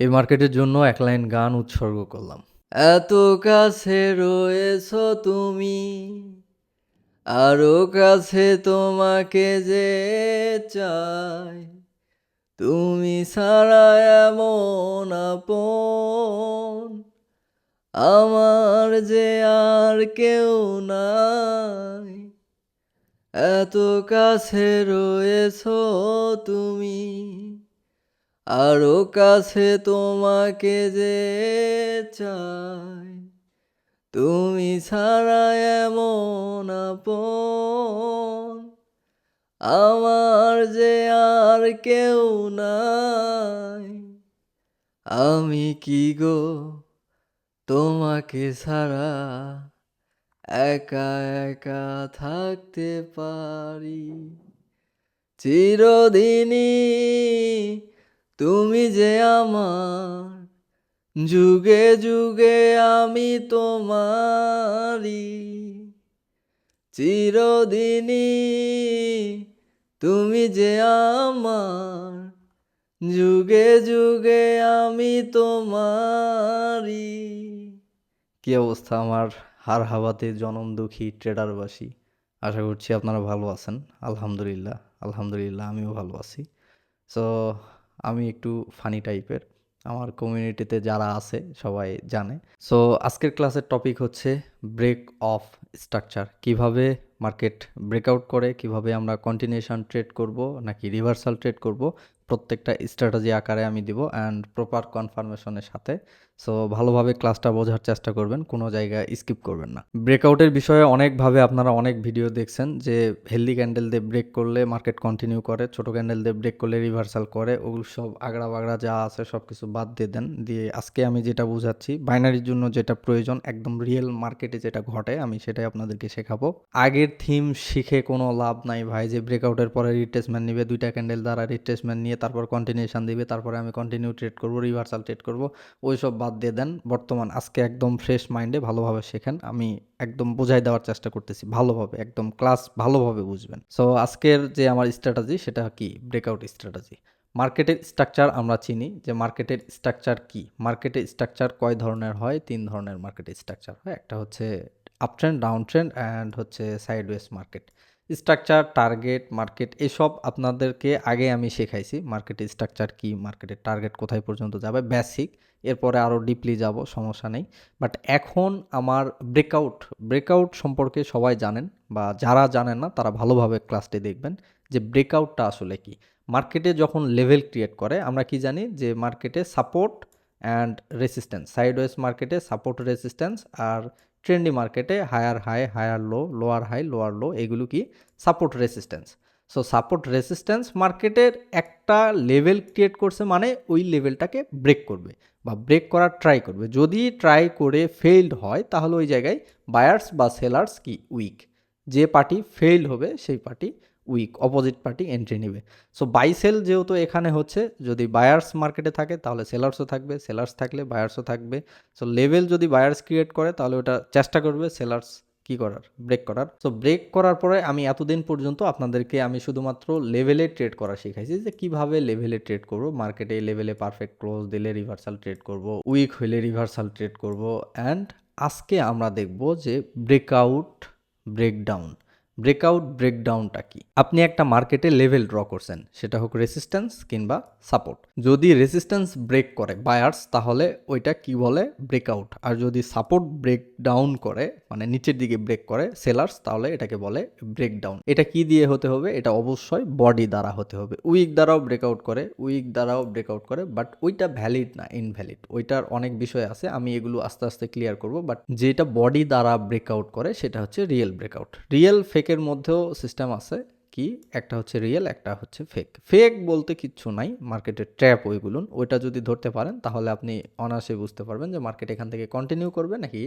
এই মার্কেটের জন্য এক লাইন গান উৎসর্গ করলাম। এত কাছে রয়েছ তুমি, আরও কাছে তোমাকে যে চাই। তুমি ছাড়া এমন আপন, আমার যে আর কেউ নাই। এত কাছে রয়েছ তুমি আরও কাছে তোমাকে যে চাই। তুমি ছাড়া এমন আপন। আমার যে আর কেউ নাই। আমি কি গো তোমাকে ছাড়া একা একা থাকতে পারি? চিরদিনই তুমি যে আমার যুগে যুগে আমি তোমারি চিরদিনই তুমি যে আমার যুগে যুগে আমি তোমারি কি অবস্থা আমার হার হাওয়াতে জনম দুঃখী ট্রেডারবাসী? আশা করছি আপনারা ভালো আছেন। আলহামদুলিল্লাহ আলহামদুলিল্লাহ, আমিও ভালো আছি। সো আমি একটু ফানি টাইপের আমার কমিউনিটিতে যারা আছে, সবাই জানে। সো আজকের ক্লাসের টপিক হচ্ছে ব্রেক অফ স্ট্রাকচার কীভাবে মার্কেট ব্রেকআউট করে, কীভাবে আমরা কন্টিনিউশন ট্রেড করব, নাকি রিভার্সাল ট্রেড করব, প্রত্যেকটা স্ট্র্যাটাজি আকারে আমি দিব অ্যান্ড প্রপার কনফার্মেশনের সাথে। সো ভালোভাবে ক্লাসটা বোঝার চেষ্টা করবেন, কোনো জায়গায় স্কিপ করবেন না। ব্রেকআউটের বিষয়ে অনেকভাবে আপনারা অনেক ভিডিও দেখছেন যে হেলদি ক্যান্ডেল দিয়ে ব্রেক করলে মার্কেট কন্টিনিউ করে, ছোট ক্যান্ডেল দিয়ে ব্রেক করলে রিভার্সাল করে, ওগুলো সব আগড়া বাগড়া যা আছে সব কিছু বাদ দিয়ে দেন। দিয়ে আজকে আমি যেটা বোঝাচ্ছি বাইনারির জন্য যেটা প্রয়োজন, একদম রিয়েল মার্কেটে যেটা ঘটে, আমি সেটাই আপনাদেরকে শেখাবো। আগের থিম শিখে কোনো লাভ নাই ভাই, যে ব্রেকআউটের পরে রিট্রেসমেন্ট নিবে, দুইটা ক্যান্ডেল দ্বারা রিট্রেসমেন্ট নিয়ে, তারপর কন্টিনিউশন দিবে, তারপরে আমি কন্টিনিউ ট্রেড করব রিভার্সাল ট্রেড করব ওই সব বাদ দিয়ে দেন। বর্তমান আজকে একদম ফ্রেশ মাইন্ডে ভালোভাবে শেখেন। আমি একদম বোঝাই দেওয়ার চেষ্টা করতেছি ভালোভাবে, একদম ক্লাস ভালোভাবে বুঝবেন। সো আজকের যে আমার স্ট্র্যাটাজি সেটা কি? ব্রেকআউট স্ট্র্যাটাজি মার্কেটের স্ট্রাকচার আমরা চিনি যে মার্কেটের স্ট্রাকচার কি? মার্কেটের স্ট্রাকচার কয় ধরনের হয়? তিন ধরনের মার্কেটের স্ট্রাকচার হয়। একটা হচ্ছে up trend down trend and হচ্ছে sideways market structure target market এসব আপনাদেরকে আগে আমি শেখাইছি। মার্কেটের স্ট্রাকচার কি? মার্কেটের টার্গেট কোথায় পর্যন্ত যাবে? বেসিক এরপরে আরও ডিপলি যাব, সমস্যা নেই। বাট এখন আমার ব্রেকআউট ব্রেকআউট সম্পর্কে সবাই জানেন বা যারা জানেন না, তারা ভালোভাবে ক্লাসটি দেখবেন যে ব্রেকআউটটা আসলে কি। মার্কেটে যখন লেভেল ক্রিয়েট করে, আমরা কি জানি যে মার্কেটে সাপোর্ট অ্যান্ড রেসিস্ট্যান্স সাইডওয়েজ মার্কেটে সাপোর্ট রেসিস্ট্যান্স আর ট্রেন্ডি মার্কেটে higher high higher low lower high lower low এগুলো কি? Support resistance so support resistance মার্কেটের একটা লেভেল ক্রিয়েট করছে মানে ওই লেভেলটাকে ব্রেক করবে। বা ব্রেক করার ট্রাই করবে। যদি ট্রাই করে ফেইল্ড হয়, তাহলে ওই জায়গায় বায়ার্স বা সেলার্স কি? উইক যে পার্টি ফেইল হবে, সেই party weak opposite party entry নেবে। সো বাই সেল যেহেতু এখানে হচ্ছে, যদি বায়ার্স মার্কেটে থাকে, তাহলে সেলার্সও থাকবে সেলার্স থাকলে বায়ার্সও থাকবে। সো লেভেল যদি বায়ার্স ক্রিয়েট করে, তাহলে ওটা চেষ্টা করবে সেলার্স কি করার? ব্রেক করার। তো ব্রেক করার পরে আমি এতদিন পর্যন্ত আপনাদেরকে আমি শুধুমাত্র লেভেলে ট্রেড করা শিখাইছি যে কীভাবে লেভেলে ট্রেড করব। মার্কেটে লেভেলে পারফেক্ট ক্লোজ দিলে রিভার্সাল ট্রেড করব উইক হইলে রিভার্সাল ট্রেড করব। অ্যান্ড আজকে আমরা দেখব যে ব্রেকআউট ব্রেকডাউন ব্রেকআউট ব্রেকডাউনটা কি? আপনি একটা মার্কেটে লেভেল ড্র করছেন, সেটা হোক রেসিস্ট্যান্স কিংবা সাপোর্ট যদি রেসিস্ট্যান্স ব্রেক করে বায়ার্স তাহলে ওইটা কি বলে? ব্রেকআউট। আর যদি সাপোর্ট ব্রেক ডাউন করে মানে নিচের দিকে ব্রেক করে সেলার্স তাহলে এটাকে বলে ব্রেকডাউন এটা কি দিয়ে হতে হবে? এটা অবশ্যই বডি দ্বারা হতে হবে। উইক দ্বারাও ব্রেকআউট করে উইক দ্বারাও ব্রেকআউট করে বাট ওইটা ভ্যালিড না ইনভ্যালিড ওইটার অনেক বিষয় আছে, আমি এগুলো আস্তে আস্তে ক্লিয়ার করব বাট যেটা বডি দ্বারা ব্রেকআউট করে, সেটা হচ্ছে রিয়েল ব্রেকআউট রিয়েল ফেকের মধ্যেও সিস্টেম আছে কি? একটা হচ্ছে রিয়েল একটা হচ্ছে ফেক ফেক বলতে কিচ্ছু নাই মার্কেটের ট্র্যাপ ওইগুলো। ওইটা যদি ধরতে পারেন, তাহলে আপনি অনায়াসে বুঝতে পারবেন যে মার্কেট এখান থেকে কন্টিনিউ করবে নাকি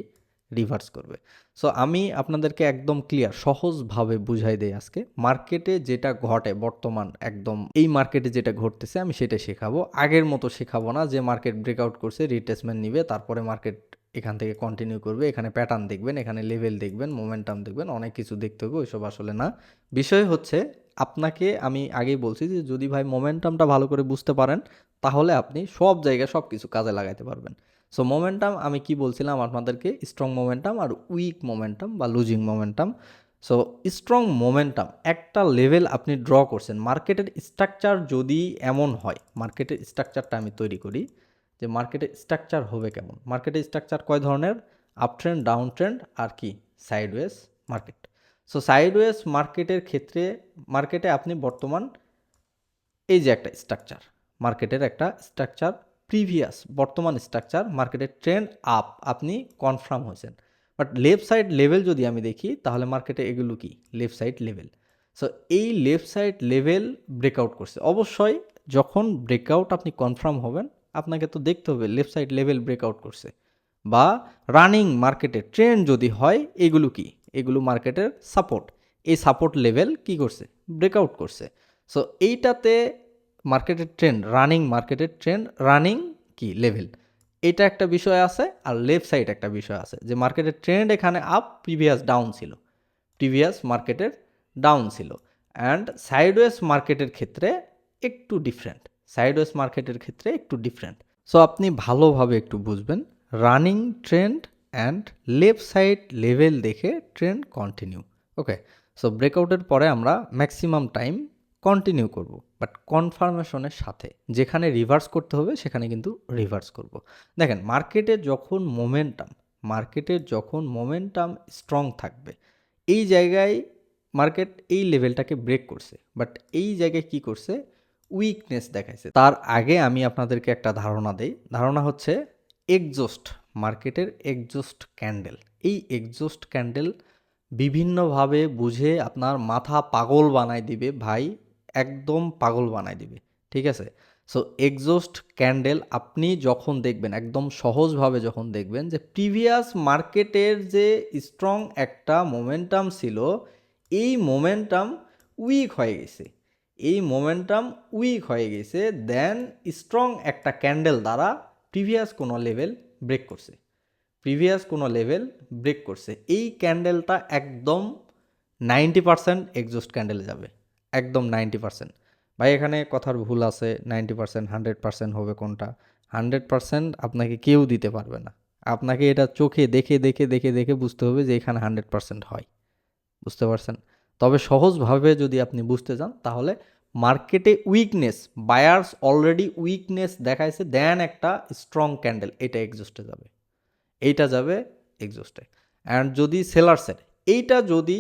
রিভার্স করবে। সো আমি আপনাদেরকে একদম ক্লিয়ার সহজভাবে বুঝাই দেই আজকে। মার্কেটে যেটা ঘটে, বর্তমান একদম এই মার্কেটে যেটা ঘটতেছে, আমি সেটা শেখাবো। আগের মতো শেখাবো না যে মার্কেট ব্রেকআউট করছে রিটেসমেন্ট নিবে, তারপরে মার্কেট এখান থেকে কন্টিনিউ করবে, এখানে প্যাটার্ন দেখবেন, এখানে লেভেল দেখবেন মোমেন্টাম দেখবেন, অনেক কিছু দেখতে হবে, ওইসব আসলে না। বিষয় হচ্ছে, আপনাকে আমি আগেই বলছি যে, যদি ভাই মোমেন্টামটা ভালো করে বুঝতে পারেন, তাহলে আপনি সব জায়গায় সব কিছু কাজে লাগাইতে পারবেন। সো মোমেন্টাম আমি কি বলছিলাম আপনাদেরকে? স্ট্রং মোমেন্টাম আর উইক মোমেন্টাম বা losing momentum so strong momentum একটা লেভেল আপনি ড্র করছেন। মার্কেটের স্ট্রাকচার যদি এমন হয় মার্কেটের স্ট্রাকচারটা আমি তৈরি করি যে মার্কেটে স্ট্রাকচার হবে কেমন? মার্কেটের স্ট্রাকচার কয় ধরনের? আপ ট্রেন্ড ডাউন ট্রেন্ড আর কি? সাইডওয়েজ মার্কেট সো সাইডওয়েজ মার্কেটের ক্ষেত্রে মার্কেটে আপনি বর্তমান এই যে একটা স্ট্রাকচার মার্কেটের একটা স্ট্রাকচার প্রিভিয়াস বর্তমান স্ট্রাকচার মার্কেটের ট্রেন্ড আপ আপনি কনফার্ম হয়েছেন। বাট লেফট সাইড লেভেল যদি আমি দেখি, তাহলে মার্কেটে এগুলো কি? লেফট সাইড লেভেল সো এই লেফট সাইড লেভেল ব্রেকআউট করছে। অবশ্যই যখন ব্রেকআউট আপনি কনফার্ম হবেন আপনাকে তো দেখতে হবে লেফট সাইড লেভেল ব্রেকআউট করছে। বা রানিং মার্কেটের ট্রেন্ড যদি হয়, এগুলো কি? এগুলো মার্কেটের সাপোর্ট এই সাপোর্ট লেভেল কি করছে? ব্রেকআউট করছে। সো এইটাতে মার্কেটের ট্রেন্ড রানিং মার্কেটের ট্রেন্ড রানিং কি? লেভেল এটা একটা বিষয় আছে আর লেফট সাইড একটা বিষয় আছে। যে মার্কেটের ট্রেন্ড এখানে আপ প্রিভিয়াস ডাউন ছিল। প্রিভিয়াস মার্কেটের ডাউন ছিল। অ্যান্ড সাইডওয়েজ মার্কেটের ক্ষেত্রে একটু ডিফারেন্ট সাইডওয়েজ মার্কেটের ক্ষেত্রে একটু ডিফারেন্ট সো আপনি ভালোভাবে একটু বুঝবেন running trend and left side level দেখে ট্রেন্ড কন্টিনিউ ওকে সো ব্রেকআউটের পরে আমরা ম্যাক্সিমাম টাইম কন্টিনিউ করব বাট কনফার্মেশনের সাথে। যেখানে রিভার্স করতে হবে, সেখানে কিন্তু রিভার্স করব। দেখেন মার্কেটে যখন মোমেন্টাম মার্কেটের যখন মোমেন্টাম স্ট্রং থাকবে, এই জায়গায় মার্কেট এই লেভেলটাকে ব্রেক করছে বাট এই জায়গায় কি করছে? উইকনেস দেখাইছে। তার আগে আমি আপনাদেরকে একটা ধারণা দেই। ধারণা হচ্ছে এক্সজস্ট মার্কেটের এক্সজস্ট ক্যান্ডেল এই এক্সজস্ট ক্যান্ডেল বিভিন্নভাবে বুঝে আপনার মাথা পাগল বানায় দিবে, ভাই একদম পাগল বানায় দিবে, ঠিক আছে? সো এক্সজস্ট ক্যান্ডেল আপনি যখন দেখবেন, একদম সহজভাবে যখন দেখবেন যে প্রিভিয়াস মার্কেটের যে স্ট্রং একটা মোমেন্টাম ছিল, এই মোমেন্টাম উইক হয়ে গেছে। এই মোমেন্টাম উইক হয়ে গেছে দেন স্ট্রং একটা ক্যান্ডেল দ্বারা প্রিভিয়াস কোনো লেভেল ব্রেক করছে। প্রিভিয়াস কোনো লেভেল ব্রেক করছে। এই ক্যান্ডেলটা একদম নাইনটি পারসেন্ট এক্সস্ট ক্যান্ডেলে যাবে। একদম নাইনটি পারসেন্ট ভাই, এখানে কথার ভুল আছে নাইনটি পারসেন্ট হান্ড্রেড পারসেন্ট হবে কোনটা? হান্ড্রেড পারসেন্ট আপনাকে কেউ দিতে পারবে না। আপনাকে এটা চোখে দেখে দেখে দেখে দেখে বুঝতে হবে যে এখানে হান্ড্রেড পারসেন্ট হয়। বুঝতে পারছেন? তবে সহজভাবে যদি আপনি বুঝতে চান, তাহলে মার্কেটে উইকনেস বায়ার্স অলরেডি উইকনেস দেখাইছে দেন একটা স্ট্রং ক্যান্ডেল এটা এক্সস্টে যাবে। এইটা যাবে এক্সস্টে অ্যান্ড যদি সেলার্সের এইটা যদি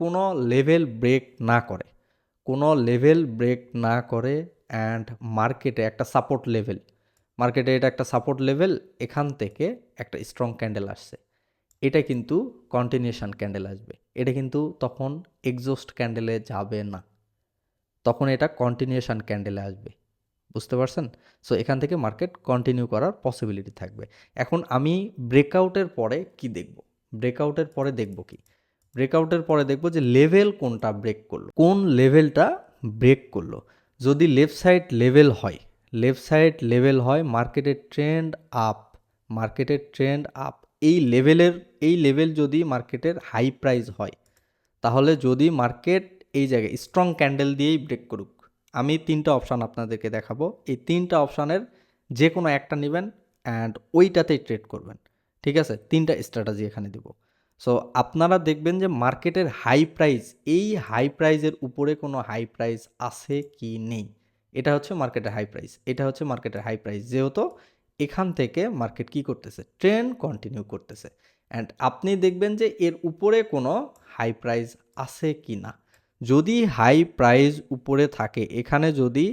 কোনো লেভেল ব্রেক না করে, কোনো লেভেল ব্রেক না করে অ্যান্ড মার্কেটে একটা সাপোর্ট লেভেল মার্কেটে এটা একটা সাপোর্ট লেভেল এখান থেকে একটা স্ট্রং ক্যান্ডেল আসছে। এটা কিন্তু কন্টিনিউশন ক্যান্ডেল আসবে। এটা কিন্তু তখন এক্সস্ট ক্যান্ডেলে যাবে না। তখন এটা কন্টিনিউশন ক্যান্ডেলে আসবে। বুঝতে পারছেন? সো এখান থেকে মার্কেট কন্টিনিউ করার পসিবিলিটি থাকবে। এখন আমি ব্রেকআউটের পরে কি দেখব? ব্রেকআউটের পরে দেখব কি? ব্রেকআউটের পরে দেখব যে লেভেল কোনটা ব্রেক করল। কোন লেভেলটা ব্রেক করল? যদি লেফট সাইড লেভেল হয় লেফট সাইড লেভেল হয় মার্কেটের ট্রেন্ড আপ মার্কেটের ট্রেন্ড আপ এই লেভেলের, এই লেভেল যদি মার্কেটের হাই প্রাইস হয়, তাহলে যদি মার্কেট এই জায়গায় স্ট্রং ক্যান্ডেল দিয়েই ব্রেক করুক। আমি তিনটা অপশান আপনাদেরকে দেখাবো। এই তিনটা অপশানের যে কোনো একটা নেবেন অ্যান্ড ওইটাতেই ট্রেড করবেন। ঠিক আছে? তিনটা স্ট্র্যাটাজি এখানে দিব। সো আপনারা দেখবেন যে মার্কেটের হাই প্রাইস এই হাই প্রাইজের উপরে কোনো হাই প্রাইস আছে কি নেই? এটা হচ্ছে মার্কেটের হাই প্রাইস এটা হচ্ছে মার্কেটের হাই প্রাইস যেহেতু এখান থেকে মার্কেট কি করতেছে? ট্রেন্ড কন্টিনিউ করতেছে। অ্যান্ড আপনি দেখবেন যে এর উপরে কোনো হাই প্রাইস আছে কি না। যদি হাই প্রাইস উপরে থাকে, এখানে যদি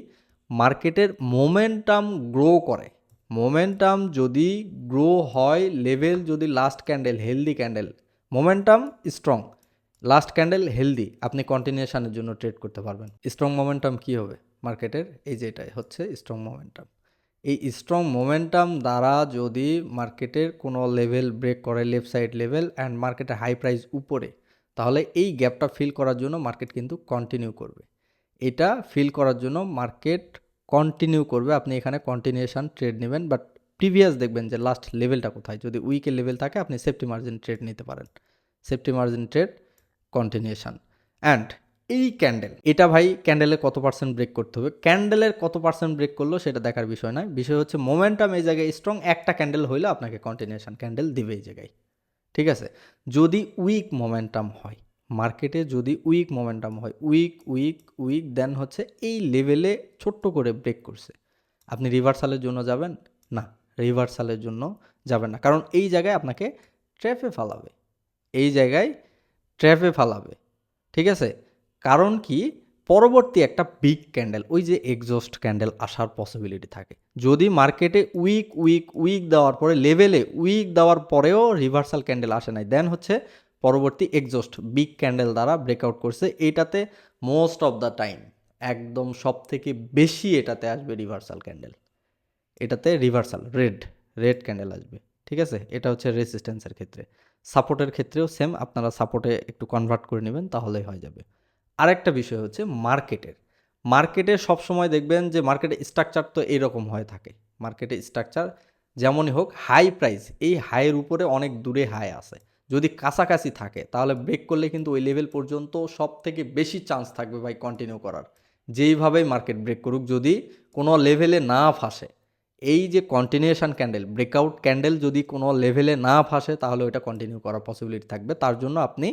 মার্কেটের মোমেন্টাম গ্রো করে মোমেন্টাম যদি গ্রো হয় লেভেল যদি last candle healthy candle momentum strong last candle healthy আপনি কন্টিনিউশনের জন্য ট্রেড করতে পারবেন। স্ট্রং মোমেন্টাম কি হবে? মার্কেটের, এই যে এটাই হচ্ছে স্ট্রং মোমেন্টাম এই স্ট্রং মোমেন্টাম দ্বারা যদি মার্কেটের কোনো লেভেল ব্রেক করে লেফট সাইড লেভেল অ্যান্ড মার্কেটের হাই প্রাইস উপরে, তাহলে এই গ্যাপটা ফিল করার জন্য মার্কেট কিন্তু কন্টিনিউ করবে। এটা ফিল করার জন্য মার্কেট কন্টিনিউ করবে। আপনি এখানে কন্টিনিউশন ট্রেড নেবেন বাট প্রিভিয়াস দেখবেন যে লাস্ট লেভেলটা কোথায়? যদি উইকের লেভেল থাকে, আপনি সেফটি মার্জিন ট্রেড নিতে পারেন। Safety margin trade continuation and এই ক্যান্ডেল এটা ভাই ক্যান্ডেলের কত পার্সেন্ট ব্রেক করতে হবে? ক্যান্ডেলের কত পার্সেন্ট ব্রেক করল সেটা দেখার বিষয় নয়। বিষয় হচ্ছে মোমেন্টাম এই জায়গায় স্ট্রং একটা ক্যান্ডেল হইলে আপনাকে কন্টিনিউশন ক্যান্ডেল দিবে এই জায়গায়। ঠিক আছে? যদি উইক মোমেন্টাম হয় মার্কেটে যদি উইক মোমেন্টাম হয় উইক উইক উইক দেন হচ্ছে এই লেভেলে ছোট্ট করে ব্রেক করছে। আপনি রিভার্সালের জন্য যাবেন? না রিভার্সালের জন্য যাবেন না। কারণ এই জায়গায় আপনাকে ট্র্যাপে ফালাবে। এই জায়গায় ট্র্যাপে ফালাবে। ঠিক আছে? কারণ কি? পরবর্তী একটা বিগ ক্যান্ডেল ওই যে এক্সস্ট ক্যান্ডেল আসার পসিবিলিটি থাকে। যদি মার্কেটে উইক উইক উইক দেওয়ার পরে লেভেলে উইক দেওয়ার পরেও রিভার্সাল ক্যান্ডেল আসে নাই দেন হচ্ছে পরবর্তী এক্সস্ট বিগ ক্যান্ডেল দ্বারা ব্রেকআউট করছে, এটাতে মোস্ট অফ দ্য টাইম একদম সব থেকে বেশি এটাতে আসবে রিভার্সাল ক্যান্ডেল এটাতে রিভার্সাল রেড রেড ক্যান্ডেল আসবে, ঠিক আছে? এটা হচ্ছে রেসিস্ট্যান্সের ক্ষেত্রে। সাপোর্টের ক্ষেত্রেও সেম আপনারা সাপোর্টে একটু কনভার্ট করে নেবেন, তাহলেই হয়ে যাবে। আরেকটা বিষয় হচ্ছে মার্কেটের। মার্কেটে সবসময় দেখবেন যে মার্কেটের স্ট্রাকচার তো এইরকম হয়ে থাকে। মার্কেটের স্ট্রাকচার যেমনই হোক হাই প্রাইস এই হাইয়ের উপরে অনেক দূরে হাই আছে। যদি কাছাকাছি থাকে, তাহলে ব্রেক করলে কিন্তু ওই লেভেল পর্যন্ত সব থেকে বেশি চান্স থাকবে ভাই কন্টিনিউ করার। যেইভাবেই মার্কেট ব্রেক করুক, যদি কোনো লেভেলে না ফাঁসে, এই যে কন্টিনিউশন ক্যান্ডেল ব্রেকআউট ক্যান্ডেল যদি কোনো লেভেলে না ফাঁসে, তাহলে ওইটা কন্টিনিউ করার পসিবিলিটি থাকবে। তার জন্য আপনি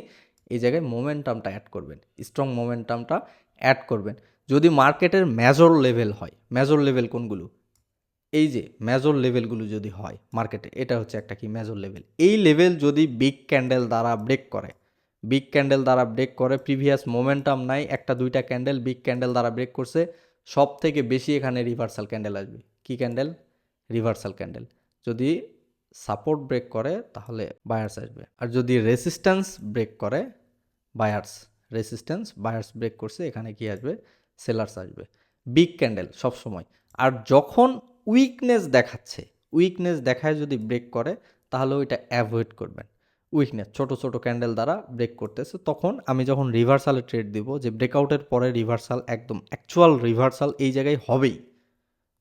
এই জায়গায় মোমেন্টামটা অ্যাড করবেন স্ট্রং মোমেন্টামটা অ্যাড করবেন। যদি মার্কেটের মেজর লেভেল হয় মেজর লেভেল কোনগুলো? এই যে মেজর লেভেলগুলো যদি হয় মার্কেটে এটা হচ্ছে একটা কি মেজর লেভেল এই লেভেল যদি বিগ ক্যান্ডেল দ্বারা ব্রেক করে বিগ ক্যান্ডেল দ্বারা ব্রেক করে প্রিভিয়াস মোমেন্টাম নাই, একটা দুইটা ক্যান্ডেল বিগ ক্যান্ডেল দ্বারা ব্রেক করছে সব থেকে বেশি এখানে রিভার্সাল ক্যান্ডেল আসবে। কি ক্যান্ডেল রিভার্সাল ক্যান্ডেল যদি সাপোর্ট ব্রেক করে, তাহলে বায়ার্স আসবে। আর যদি রেসিস্ট্যান্স ব্রেক করে বায়ার্স রেসিস্ট্যান্স বায়ার্স ব্রেক করছে, এখানে কি আসবে? সেলার্স আসবে। বিগ ক্যান্ডেল সবসময়। আর যখন উইকনেস দেখাচ্ছে উইকনেস দেখায় যদি ব্রেক করে, তাহলে ওইটা অ্যাভয়েড করবেন। উইকনেস ছোট ছোট ক্যান্ডেল দ্বারা ব্রেক করতেছে, তখন আমি যখন রিভার্সালে ট্রেড দিব, যে ব্রেকআউটের পরে রিভার্সাল একদম অ্যাকচুয়াল রিভার্সাল এই জায়গায় হবেই,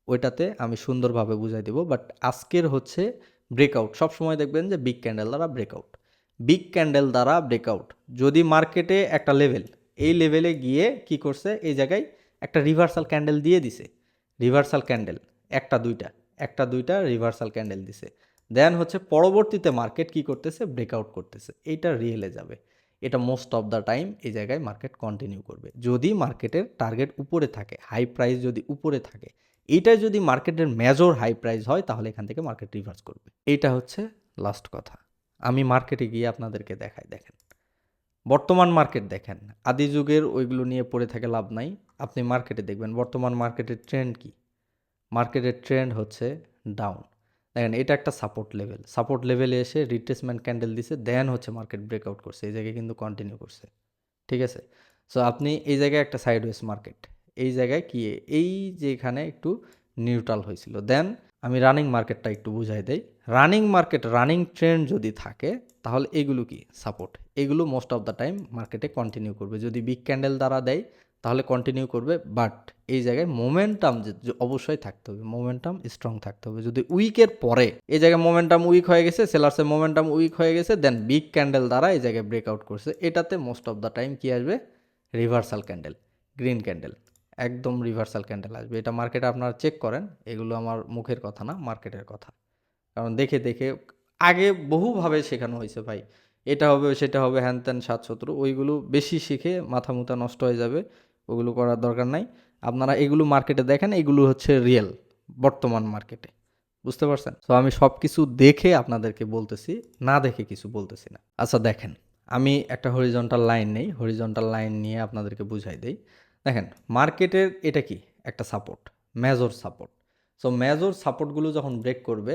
ওইটাতে আমি সুন্দরভাবে বুঝাই দেবো। বাট আজকের হচ্ছে ব্রেকআউট সবসময় দেখবেন যে বিগ ক্যান্ডেল দ্বারা ব্রেকআউট বিগ ক্যান্ডেল দ্বারা ব্রেকআউট যদি মার্কেটে একটা লেভেল এই লেভেলে গিয়ে কি করছে? এই জায়গায় একটা রিভার্সাল ক্যান্ডেল দিয়ে দিছে। রিভার্সাল ক্যান্ডেল একটা, দুইটা। একটা, দুইটা রিভার্সাল ক্যান্ডেল দিছে। দেন হচ্ছে পরবর্তীতে মার্কেট কি করতেছে? ব্রেকআউট করতেছে। এইটা রিয়েলে যাবে। এটা মোস্ট অফ দ্য টাইম এই জায়গায় মার্কেট কন্টিনিউ করবে। যদি মার্কেটের টার্গেট উপরে থাকে হাই প্রাইস যদি উপরে থাকে এইটা যদি মার্কেটের মেজর হাই প্রাইস হয়, তাহলে এখান থেকে মার্কেট রিভার্স করবে। এইটা হচ্ছে লাস্ট কথা। আমি মার্কেটে গিয়ে আপনাদেরকে দেখাই, দেখেন। বর্তমান মার্কেট দেখেন। আদি যুগের ওইগুলো নিয়ে পড়ে থাকে লাভ নাই। আপনি মার্কেটে দেখবেন, বর্তমান মার্কেটের ট্রেন্ড কি? মার্কেটের ট্রেন্ড হচ্ছে ডাউন দেখেন, এটা একটা সাপোর্ট লেভেল সাপোর্ট লেভেলে এসে রিট্রেসমেন্ট ক্যান্ডেল দিছে দেন হচ্ছে মার্কেট ব্রেকআউট করছে। এই জায়গায় কিন্তু কন্টিনিউ করছে। ঠিক আছে? সো আপনি এই জায়গায় একটা সাইডওয়েজ মার্কেট এই জায়গায় কি এই যে এখানে একটু নিউট্রাল হয়েছিল। দেন আমি রানিং মার্কেটটা একটু বুঝাই দেই। রানিং মার্কেট রানিং ট্রেন্ড যদি থাকে, তাহলে এগুলো কি? সাপোর্ট এগুলো মোস্ট অফ দ্য টাইম মার্কেটে কন্টিনিউ করবে। যদি বিগ ক্যান্ডেল দ্বারা দেয়, তাহলে কন্টিনিউ করবে। বাট এই জায়গায় মোমেন্টাম যে অবশ্যই থাকতে হবে। মোমেন্টাম স্ট্রং থাকতে হবে। যদি উইকের পরে এই জায়গায় মোমেন্টাম উইক হয়ে গেছে সেলার্সের মোমেন্টাম উইক হয়ে গেছে দেন বিগ ক্যান্ডেল দ্বারা এই জায়গায় ব্রেকআউট করছে। এটাতে মোস্ট অফ দ্য টাইম কি আসবে? রিভার্সাল ক্যান্ডেল গ্রিন ক্যান্ডেল একদম রিভার্সাল ক্যান্ডেল আসবে। এটা মার্কেটে আপনারা চেক করেন, এগুলো আমার মুখের কথা না মার্কেটের কথা। কারণ দেখে দেখে, আগে বহুভাবে শেখানো হয়েছে ভাই। এটা হবে, সেটা হবে, হ্যান ত্যান, সাত শত্রু, ওইগুলো বেশি শিখে মাথা মুথা নষ্ট হয়ে যাবে, ওগুলো করার দরকার নাই। আপনারা এগুলো মার্কেটে দেখেন, এগুলো হচ্ছে রিয়েল বর্তমান মার্কেটে বুঝতে পারছেন? তো আমি সব কিছু দেখে আপনাদেরকে বলতেছি, না দেখে কিছু বলতেছি না। আচ্ছা দেখেন, আমি একটা হরিজন্টাল লাইন নেই। হরিজন্টাল লাইন নিয়ে আপনাদেরকে বুঝাই দেই। দেখেন, মার্কেটের এটা কি? একটা support major support so major সাপোর্টগুলো যখন ব্রেক করবে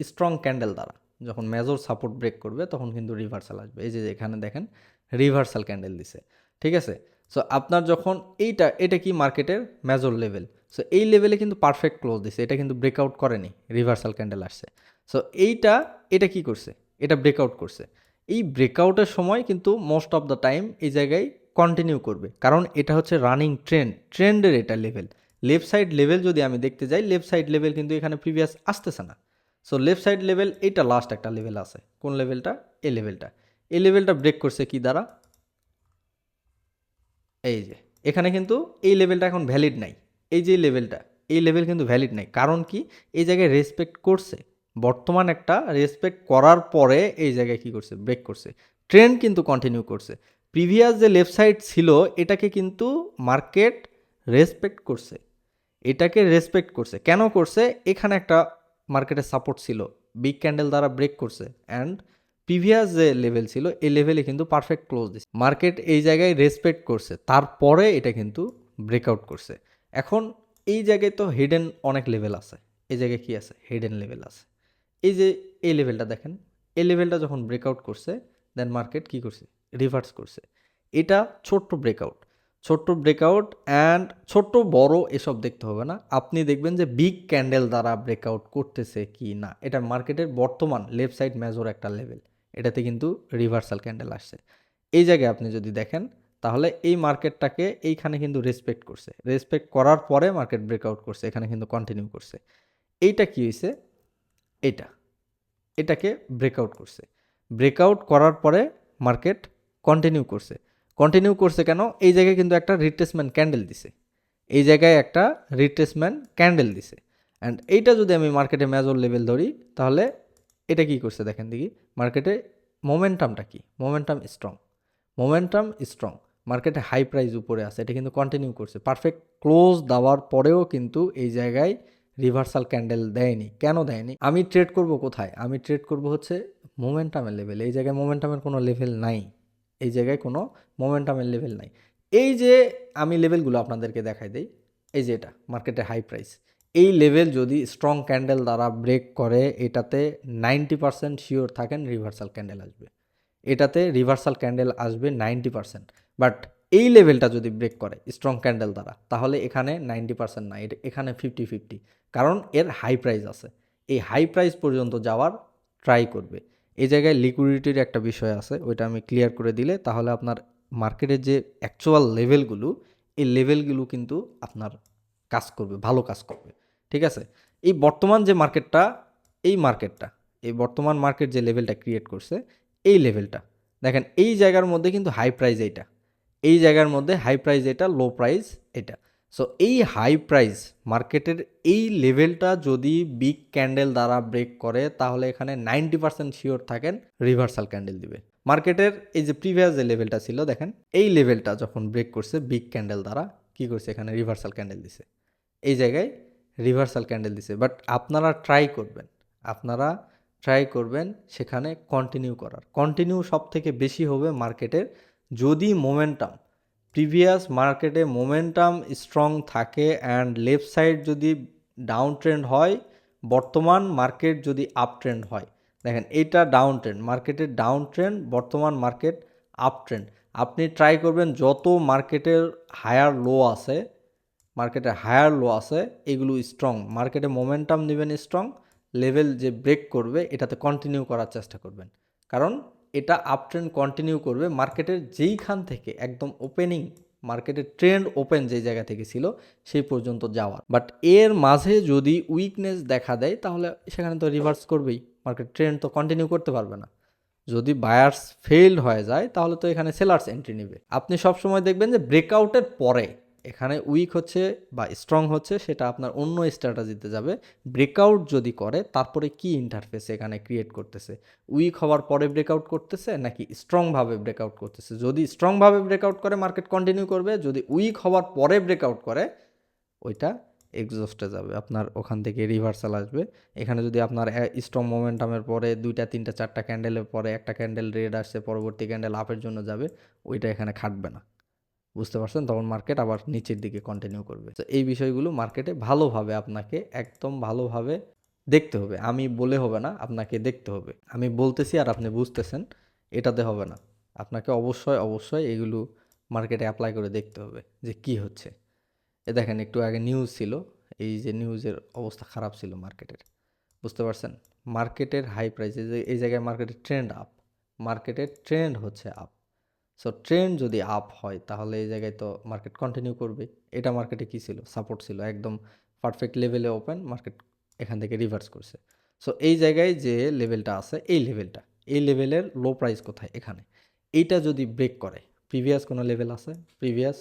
স্ট্রং ক্যান্ডেল দ্বারা, যখন মেজর সাপোর্ট ব্রেক করবে, তখন কিন্তু রিভার্সাল আসবে। এই যে এখানে দেখেন রিভার্সাল ক্যান্ডেল দিছে। ঠিক আছে? সো আপনার যখন এইটা, এটা কি মার্কেটের মেজর লেভেল সো এই লেভেলে কিন্তু পারফেক্ট ক্লোজ দিছে। এটা কিন্তু ব্রেকআউট করেনি রিভার্সাল ক্যান্ডেল আসছে। সো এইটা, এটা কি করছে? এটা ব্রেকআউট করছে। এই ব্রেকআউটের সময় কিন্তু মোস্ট অফ দ্য টাইম এই জায়গায় কন্টিনিউ করবে। কারণ এটা হচ্ছে রানিং ট্রেন্ড ট্রেন্ডের এটা লেভেল লেফট সাইড লেভেল যদি আমি দেখতে যাই লেফট সাইড লেভেল কিন্তু এখানে প্রিভিয়াস আসতেছে না। সো লেফট সাইড লেভেল এইটা লাস্ট একটা লেভেল আছে। কোন লেভেলটা এই লেভেলটা এই লেভেলটা ব্রেক করছে কি দ্বারা? এই যে, এখানে কিন্তু এই লেভেলটা এখন ভ্যালিড নাই। এই যে লেভেলটা এই লেভেল কিন্তু ভ্যালিড নাই। কারণ কি? এই জায়গায় রেসপেক্ট করছে। বর্তমান একটা রেসপেক্ট করার পরে এই জায়গায় কি করছে? ব্রেক করছে। ট্রেন্ড কিন্তু কন্টিনিউ করছে। প্রিভিয়াস যে লেফট সাইড ছিল, এটাকে কিন্তু মার্কেট রেসপেক্ট করছে। এটাকে রেসপেক্ট করছে। কেন করছে? এখানে একটা মার্কেটের সাপোর্ট ছিল। বিগ ক্যান্ডেল দ্বারা ব্রেক করছে। অ্যান্ড প্রিভিয়াস যে লেভেল ছিল, এই লেভেলে কিন্তু পারফেক্ট ক্লোজ দিচ্ছে মার্কেট এই জায়গায় রেসপেক্ট করছে। তারপরে এটা কিন্তু ব্রেকআউট করছে। এখন এই জায়গায় তো হিডেন অনেক লেভেল আছে। এই জায়গায় কি আছে? হিডেন লেভেল আছে। এই যে এই লেভেলটা দেখেন। এই লেভেলটা যখন ব্রেকআউট করছে দেন মার্কেট কি করছে? রিভার্স করছে। এটা ছোট্ট ব্রেকআউট ছোট্ট ব্রেকআউট অ্যান্ড ছোট্ট বড় এসব দেখতে হবে না। আপনি দেখবেন যে বিগ ক্যান্ডেল দ্বারা ব্রেকআউট করতেছে কি না, এটা মার্কেটের বর্তমান লেফট সাইড মেজর একটা লেভেল এটাতে কিন্তু রিভার্সাল ক্যান্ডেল আসছে। এই জায়গায় আপনি যদি দেখেন, তাহলে এই মার্কেটটাকে এইখানে কিন্তু রেসপেক্ট করছে। রেসপেক্ট করার পরে মার্কেট ব্রেকআউট করছে, এখানে কিন্তু কন্টিনিউ করছে। এইটা কি হয়েছে এটা, এটাকে ব্রেকআউট করছে। ব্রেকআউট করার পরে মার্কেট কন্টিনিউ করছে। কন্টিনিউ করছে কেন? এই জায়গায় কিন্তু একটা রিট্রেসমেন্ট ক্যান্ডেল দিছে। এই জায়গায় একটা রিট্রেসমেন্ট ক্যান্ডেল দিছে। অ্যান্ড এইটা যদি আমি মার্কেটে মেজর লেভেল ধরি, তাহলে এটা কি করছে দেখেন দেখি। মার্কেটে মোমেন্টামটা কি? মোমেন্টাম স্ট্রং মোমেন্টাম স্ট্রং মার্কেটে হাই প্রাইস উপরে আছে। এটা কিন্তু কন্টিনিউ করছে। পারফেক্ট ক্লোজ দেওয়ার পরেও কিন্তু এই জায়গায় রিভার্সাল ক্যান্ডেল দেয়নি। কেন দেয়নি? আমি ট্রেড করব কোথায়? আমি ট্রেড করব হচ্ছে মোমেন্টামের লেভেল এই জায়গায় মোমেন্টামের কোনো লেভেল নাই। এই জায়গায় কোনো মোমেন্টামের লেভেল নাই। এই যে আমি লেভেলগুলো আপনাদেরকে দেখাই দেই, এই যে এটা, মার্কেটে হাই প্রাইস এই লেভেল যদি স্ট্রং ক্যান্ডেল দ্বারা ব্রেক করে, এটাতে নাইনটি পার্সেন্ট শিওর থাকেন রিভার্সাল ক্যান্ডেল আসবে। এটাতে রিভার্সাল ক্যান্ডেল আসবে নাইনটি পার্সেন্ট বাট এই লেভেলটা যদি ব্রেক করে স্ট্রং ক্যান্ডেল দ্বারা, তাহলে এখানে নাইনটি পার্সেন্ট না এখানে ফিফটি ফিফটি কারণ এর হাই প্রাইস আছে। এই হাই প্রাইস পর্যন্ত যাওয়ার ট্রাই করবে। এই জায়গায় লিকুইডিটির একটা বিষয় আছে, ওইটা আমি ক্লিয়ার করে দিলে তাহলে আপনার মার্কেটের যে অ্যাকচুয়াল লেভেলগুলো এই লেভেলগুলো কিন্তু আপনার কাজ করবে, ভালো কাজ করবে, ঠিক আছে? এই বর্তমান যে মার্কেটটা এই মার্কেটটা এই বর্তমান মার্কেট যে লেভেলটা ক্রিয়েট করছে, এই লেভেলটা দেখেন এই জায়গার মধ্যে কিন্তু হাই প্রাইস এইটা, এই জায়গার মধ্যে হাই প্রাইস এটা লো প্রাইস এটা সো এই হাই প্রাইস মার্কেটের এই লেভেলটা যদি বিগ ক্যান্ডেল দ্বারা ব্রেক করে, তাহলে এখানে নাইনটি পার্সেন্ট শিওর থাকেন রিভার্সাল ক্যান্ডেল দিবে। মার্কেটের এই যে প্রিভিয়াস যে লেভেলটা ছিল, দেখেন, এই লেভেলটা যখন ব্রেক করছে বিগ ক্যান্ডেল দ্বারা, কি করছে? এখানে রিভার্সাল ক্যান্ডেল দিছে। এই জায়গায় রিভার্সাল ক্যান্ডেল দিছে। বাট আপনারা ট্রাই করবেন। আপনারা ট্রাই করবেন সেখানে কন্টিনিউ করার। কন্টিনিউ সব থেকে বেশি হবে মার্কেটের যদি মোমেন্টাম প্রিভিয়াস মার্কেটে মোমেন্টাম স্ট্রং থাকে অ্যান্ড লেফট সাইড যদি ডাউন ট্রেন্ড হয়, বর্তমান মার্কেট যদি আপ ট্রেন্ড হয়। দেখেন, এটা ডাউন ট্রেন্ড মার্কেটের ডাউন ট্রেন্ড, বর্তমান মার্কেট আপ ট্রেন্ড। আপনি ট্রাই করবেন যত মার্কেটের হায়ার লো আছে মার্কেটে হায়ার লো আছে, এগুলো স্ট্রং। মার্কেটে মোমেন্টাম নেবেন স্ট্রং, লেভেল যে ব্রেক করবে, এটাতে কন্টিনিউ করার চেষ্টা করবেন। কারণ এটা আপ ট্রেন্ড কন্টিনিউ করবে মার্কেটের যেইখান থেকে একদম ওপেনিং মার্কেটের ট্রেন্ড ওপেন যেই জায়গা থেকে ছিল সেই পর্যন্ত যাওয়ার। বাট এর মাঝে যদি উইকনেস দেখা দেয় তাহলে সেখানে তো রিভার্স করবেই মার্কেট ট্রেন্ড তো কন্টিনিউ করতে পারবে না। যদি বায়ার্স ফেইল্ড হয়ে যায় তাহলে তো এখানে সেলার্স এন্ট্রি নেবে। আপনি সবসময় দেখবেন যে ব্রেকআউটের পরে এখানে উইক হচ্ছে বা স্ট্রং হচ্ছে, সেটা আপনার অন্য স্ট্র্যাটাজিতে যাবে। ব্রেকআউট যদি করে, তারপরে কি ইন্টারফেস এখানে ক্রিয়েট করতেছে? উইক হওয়ার পরে ব্রেকআউট করতেছে, নাকি স্ট্রংভাবে ব্রেকআউট করতেছে? যদি স্ট্রংভাবে ব্রেকআউট করে মার্কেট কন্টিনিউ করবে, যদি উইক হওয়ার পরে ব্রেকআউট করে, ওইটা এক্সস্টে যাবে, আপনার ওখান থেকে রিভার্সাল আসবে। এখানে যদি আপনার স্ট্রং মোমেন্টামের পরে দুইটা, তিনটা, চারটা ক্যান্ডেলের পরে একটা ক্যান্ডেল রেড আসছে, পরবর্তী ক্যান্ডেল আপের জন্য যাবে, ওইটা এখানে খাটবে না। বুঝতে পারছেন? তখন মার্কেট আবার নিচের দিকে কন্টিনিউ করবে। তো এই বিষয়গুলো মার্কেটে ভালোভাবে আপনাকে একদম ভালোভাবে দেখতে হবে। আমি বলে হবে না, আপনাকে দেখতে হবে। আমি বলতেছি আর আপনি বুঝতেছেন, এটাতে হবে না। আপনাকে অবশ্যই অবশ্যই এগুলো মার্কেটে অ্যাপ্লাই করে দেখতে হবে যে কি হচ্ছে। এ দেখেন, একটু আগে নিউজ ছিল, এই যে নিউজের অবস্থা খারাপ ছিল মার্কেটের বুঝতে পারছেন? মার্কেটের হাই প্রাইসে যে, এই জায়গায় মার্কেটের ট্রেন্ড আপ মার্কেটের ট্রেন্ড হচ্ছে আপ সো ট্রেন্ড যদি আপ হয়, তাহলে এই জায়গায় তো মার্কেট কন্টিনিউ করবে। এটা মার্কেটে কী ছিল? সাপোর্ট ছিল। একদম পারফেক্ট লেভেলে ওপেন মার্কেট এখান থেকে রিভার্স করছে। সো এই জায়গায় যে লেভেলটা আছে, এই লেভেলটা এই লেভেলের লো প্রাইস কোথায়? এখানে। এইটা যদি ব্রেক করে প্রিভিয়াস কোনো লেভেল আছে? প্রিভিয়াস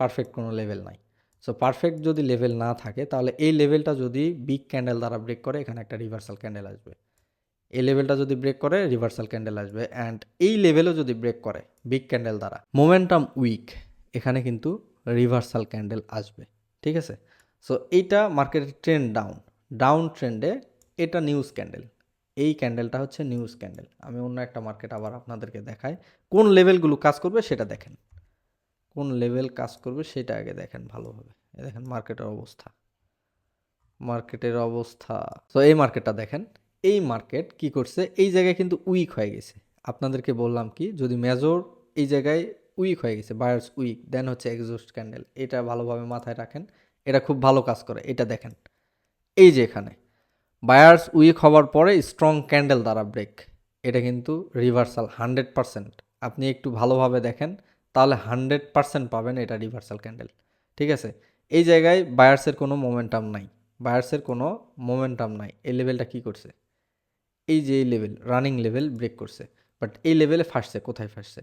পারফেক্ট কোনো লেভেল নাই। সো পারফেক্ট যদি লেভেল না থাকে, তাহলে এই লেভেলটা যদি বিগ ক্যান্ডেল দ্বারা ব্রেক করে, এখানে একটা রিভার্সাল ক্যান্ডেল আসবে। এই লেভেলটা যদি ব্রেক করে রিভার্সাল ক্যান্ডেল আসবে। অ্যান্ড এই লেভেলও যদি ব্রেক করে বিগ ক্যান্ডেল দ্বারা মোমেন্টাম উইক এখানে কিন্তু রিভার্সাল ক্যান্ডেল আসবে। ঠিক আছে? সো এইটা মার্কেটের ট্রেন্ড ডাউন ডাউন ট্রেন্ডে এটা নিউজ ক্যান্ডেল এই ক্যান্ডেলটা হচ্ছে নিউজ ক্যান্ডেল আমি অন্য একটা মার্কেট আবার আপনাদেরকে দেখাই। কোন লেভেলগুলো কাজ করবে সেটা দেখেন। কোন লেভেল কাজ করবে সেটা আগে দেখেন ভালোভাবে। দেখেন মার্কেটের অবস্থা। মার্কেটের অবস্থা। তো এই মার্কেটটা দেখেন। এই মার্কেট কি করছে? এই জায়গায় কিন্তু উইক হয়ে গেছে। আপনাদেরকে বললাম কি, যদি মেজর এই জায়গায় উইক হয়ে গেছে বায়ার্স উইক দেন হচ্ছে এক্সস্ট ক্যান্ডেল এটা ভালোভাবে মাথায় রাখেন। এটা খুব ভালো কাজ করে, এটা দেখেন। এই যে এখানে বায়ার্স উইক হওয়ার পরে স্ট্রং ক্যান্ডেল দ্বারা ব্রেক এটা কিন্তু রিভার্সাল হান্ড্রেড পারসেন্ট আপনি একটু ভালোভাবে দেখেন, তাহলে হান্ড্রেড পারসেন্ট পাবেন এটা রিভার্সাল ক্যান্ডেল ঠিক আছে? এই জায়গায় বায়ার্সের কোনো মোমেন্টাম নাই বায়ার্সের কোনো মোমেন্টাম নাই। এই লেভেলটা কী করছে? এই যে এই লেভেল রানিং লেভেল ব্রেক করছে। বাট এই লেভেলে ফাঁসছে, কোথায় ফাঁসছে?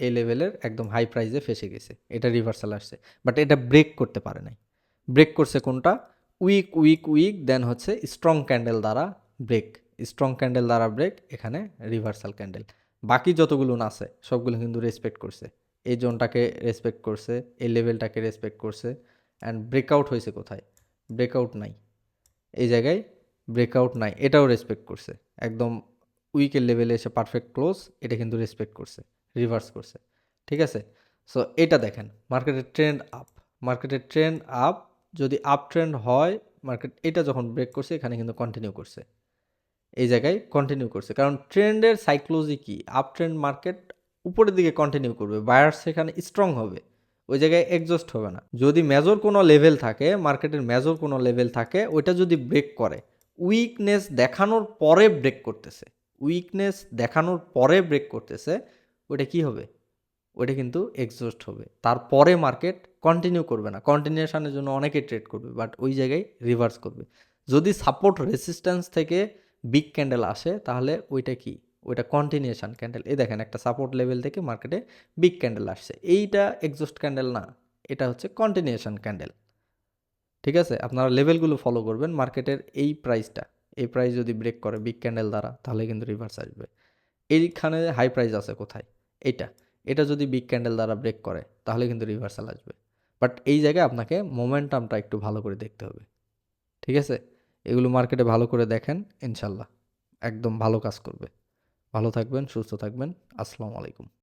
এই লেভেলের একদম হাই প্রাইসে ফেসে গেছে। এটা রিভার্সাল আসছে। বাট এটা ব্রেক করতে পারে নাই। ব্রেক করছে কোনটা? উইক উইক উইক দেন হচ্ছে স্ট্রং ক্যান্ডেল দ্বারা ব্রেক স্ট্রং ক্যান্ডেল দ্বারা ব্রেক এখানে রিভার্সাল ক্যান্ডেল বাকি যতগুলো আছে, সবগুলো কিন্তু রেসপেক্ট করছে। এই জোনটাকে রেসপেক্ট করছে, এই লেভেলটাকে রেসপেক্ট করছে। অ্যান্ড ব্রেকআউট হয়েছে কোথায়? ব্রেকআউট নাই। এই জায়গায় ব্রেকআউট নাই, এটাও রেসপেক্ট করছে। একদম উইকের লেভেলে এসে পারফেক্ট ক্লোজ এটা কিন্তু রেসপেক্ট করছে রিভার্স করছে, ঠিক আছে? সো এটা দেখেন মার্কেটের ট্রেন্ড আপ মার্কেটের ট্রেন্ড আপ যদি আপ ট্রেন্ড হয় মার্কেট এটা যখন ব্রেক করছে, এখানে কিন্তু কন্টিনিউ করছে। এই জায়গায় কন্টিনিউ করছে, কারণ ট্রেন্ডের সাইক্লোজি কি? আপ ট্রেন্ড মার্কেট উপরের দিকে কন্টিনিউ করবে বায়ার সেখানে স্ট্রং হবে, ওই জায়গায় এক্সস্ট হবে না। যদি মেজর কোনো লেভেল থাকে মার্কেটের মেজর কোনো লেভেল থাকে, ওইটা যদি ব্রেক করে উইকনেস দেখানোর পরে ব্রেক করতেছে। উইকনেস দেখানোর পরে ব্রেক করতেছে, ওইটা কি হবে? ওইটা কিন্তু এক্সস্ট হবে। তারপরে মার্কেট কন্টিনিউ করবে না। কন্টিনিউশনের জন্য অনেকে ট্রেড করবে বাট ওই জায়গায় রিভার্স করবে। যদি সাপোর্ট রেসিস্ট্যান্স থেকে বিগ ক্যান্ডেল আসে, তাহলে ওইটা কি? ওইটা কন্টিনিউশন ক্যান্ডেল এই দেখেন, একটা সাপোর্ট লেভেল থেকে মার্কেটে বিগ ক্যান্ডেল আসছে। এইটা এক্সস্ট ক্যান্ডেল না, এটা হচ্ছে কন্টিনিউশন ক্যান্ডেল ঠিক আছে? আপনারা লেভেলগুলো ফলো করবেন মার্কেটের এই প্রাইসটা এই প্রাইস যদি ব্রেক করে বিগ ক্যান্ডেল দ্বারা, তাহলে কিন্তু রিভার্স আসবে। এইখানে হাই প্রাইস আছে কোথায়? এটা। এটা যদি বিগ ক্যান্ডেল দ্বারা ব্রেক করে, তাহলে কিন্তু রিভার্সাল আসবে। বাট এই জায়গায় আপনাকে মোমেন্টামটা একটু ভালো করে দেখতে হবে। ঠিক আছে? এগুলো মার্কেটে ভালো করে দেখেন, ইনশাল্লাহ। একদম ভালো কাজ করবে। ভালো থাকবেন, সুস্থ থাকবেন। আসসালামু আলাইকুম।